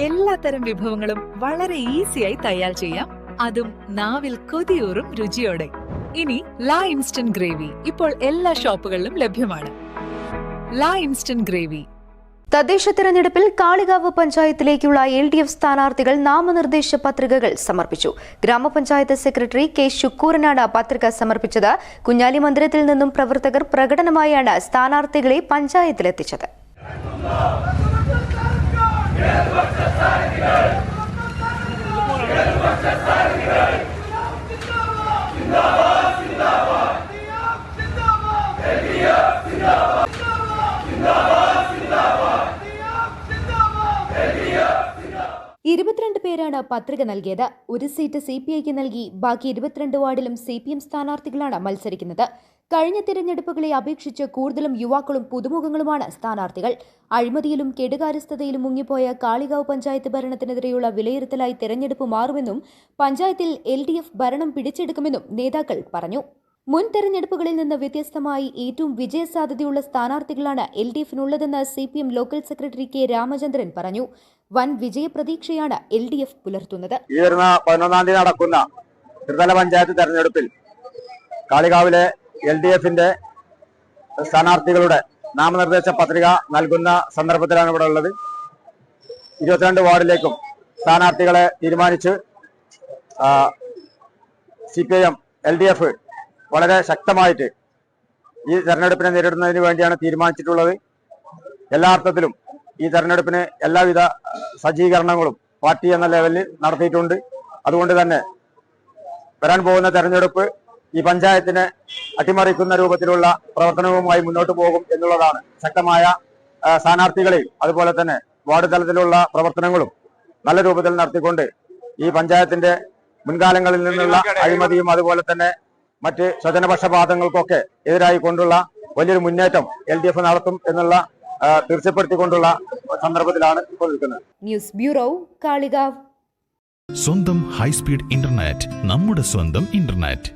എല്ലാത്തരം വിഭവങ്ങളും വളരെ ഈസിയായി തയ്യാർ ചെയ്യാം. അതും നാവിൽ കൊതിയൂറും രുചിയോടെ. ഇനി ലാ ഇൻസ്റ്റന്റ് ഗ്രേവി ഇപ്പോൾ എല്ലാ ഷോപ്പുകളിലും ലഭ്യമാണ്. ലാ ഇൻസ്റ്റന്റ് ഗ്രേവി. തദ്ദേശ തെരഞ്ഞെടുപ്പിൽ കാളികാവ് പഞ്ചായത്തിലേക്കുള്ള എൽ ഡി എഫ് സ്ഥാനാർത്ഥികൾ നാമനിർദ്ദേശ പത്രികകൾ സമർപ്പിച്ചു. ഗ്രാമപഞ്ചായത്ത് സെക്രട്ടറി കെ ശുക്കൂറിനാണ് പത്രിക സമർപ്പിച്ചത്. കുഞ്ഞാലി മന്ദിരത്തിൽ നിന്നും പ്രവർത്തകർ പ്രകടനമായാണ് സ്ഥാനാർത്ഥികളെ പഞ്ചായത്തിലെത്തിച്ചത്. ഇരുപത്തിരണ്ട് പേരാണ് പത്രിക നൽകിയത്. ഒരു സീറ്റ് സി പി ഐക്ക് നൽകി. ബാക്കി ഇരുപത്തിരണ്ട് വാർഡിലും സി പി എം സ്ഥാനാർത്ഥികളാണ് മത്സരിക്കുന്നത്. കഴിഞ്ഞ തിരഞ്ഞെടുപ്പുകളെ അപേക്ഷിച്ച് കൂടുതലും യുവാക്കളും പുതുമുഖങ്ങളുമാണ് സ്ഥാനാർത്ഥികൾ. അഴിമതിയിലും കെടുകാര്യസ്ഥതയിലും മുങ്ങിപ്പോയ കാളികാവ് പഞ്ചായത്ത് ഭരണത്തിനെതിരെയുള്ള വിലയിരുത്തലായി തിരഞ്ഞെടുപ്പ് മാറുമെന്നും പഞ്ചായത്തിൽ എൽ ഭരണം പിടിച്ചെടുക്കുമെന്നും നേതാക്കൾ പറഞ്ഞു. മുൻ തെരഞ്ഞെടുപ്പുകളിൽ നിന്ന് വ്യത്യസ്തമായി ഏറ്റവും വിജയസാധ്യതയുള്ള സ്ഥാനാർത്ഥികളാണ് L D എഫിനുള്ളതെന്ന് C P M local secretary K Ramachandran പറഞ്ഞു. വൻ വിജയപ്രതീക്ഷയാണ് എൽ ഡി എഫ് പുലർത്തുന്നത്. ഈ വരുന്ന പതിനൊന്നാം തീയതി നടക്കുന്ന ത്രിതല പഞ്ചായത്ത് തെരഞ്ഞെടുപ്പിൽ കാളികാവിലെ എൽ ഡി എഫിന്റെ സ്ഥാനാർത്ഥികളുടെ നാമനിർദ്ദേശ പത്രിക നൽകുന്ന സന്ദർഭത്തിലാണ് ഇവിടെ ഉള്ളത്. ഇരുപത്തിരണ്ട് വാർഡിലേക്കും സ്ഥാനാർത്ഥികളെ തീരുമാനിച്ച് C P I M L D F വളരെ ശക്തമായിട്ട് ഈ തെരഞ്ഞെടുപ്പിനെ നേരിടുന്നതിന് വേണ്ടിയാണ് തീരുമാനിച്ചിട്ടുള്ളത്. എല്ലാ അർത്ഥത്തിലും ഈ തെരഞ്ഞെടുപ്പിന് എല്ലാവിധ സജ്ജീകരണങ്ങളും പാർട്ടി എന്ന ലെവലിൽ നടത്തിയിട്ടുണ്ട്. അതുകൊണ്ട് തന്നെ വരാൻ പോകുന്ന തെരഞ്ഞെടുപ്പ് ഈ പഞ്ചായത്തിനെ അട്ടിമറിക്കുന്ന രൂപത്തിലുള്ള പ്രവർത്തനവുമായി മുന്നോട്ട് പോകും എന്നുള്ളതാണ് ശക്തമായ സ്ഥാനാർത്ഥികളെയും അതുപോലെ തന്നെ വാർഡ് തലത്തിലുള്ള പ്രവർത്തനങ്ങളും നല്ല രൂപത്തിൽ നടത്തിക്കൊണ്ട് ഈ പഞ്ചായത്തിന്റെ മുൻകാലങ്ങളിൽ നിന്നുള്ള അഴിമതിയും അതുപോലെ തന്നെ മറ്റ് സ്വജനപക്ഷപാതങ്ങൾക്കൊക്കെ എതിരായി കൊണ്ടുള്ള വലിയൊരു മുന്നേറ്റം എൽ ഡി എഫ് നടത്തും എന്നുള്ള തീർച്ചപ്പെടുത്തിക്കൊണ്ടുള്ള സന്ദർഭത്തിലാണ് ഇപ്പോൾ നിൽക്കുന്നത്. News bureau Kalikavu. സ്വന്തം ഹൈസ്പീഡ് ഇന്റർനെറ്റ് നമ്മുടെ സ്വന്തം ഇന്റർനെറ്റ്.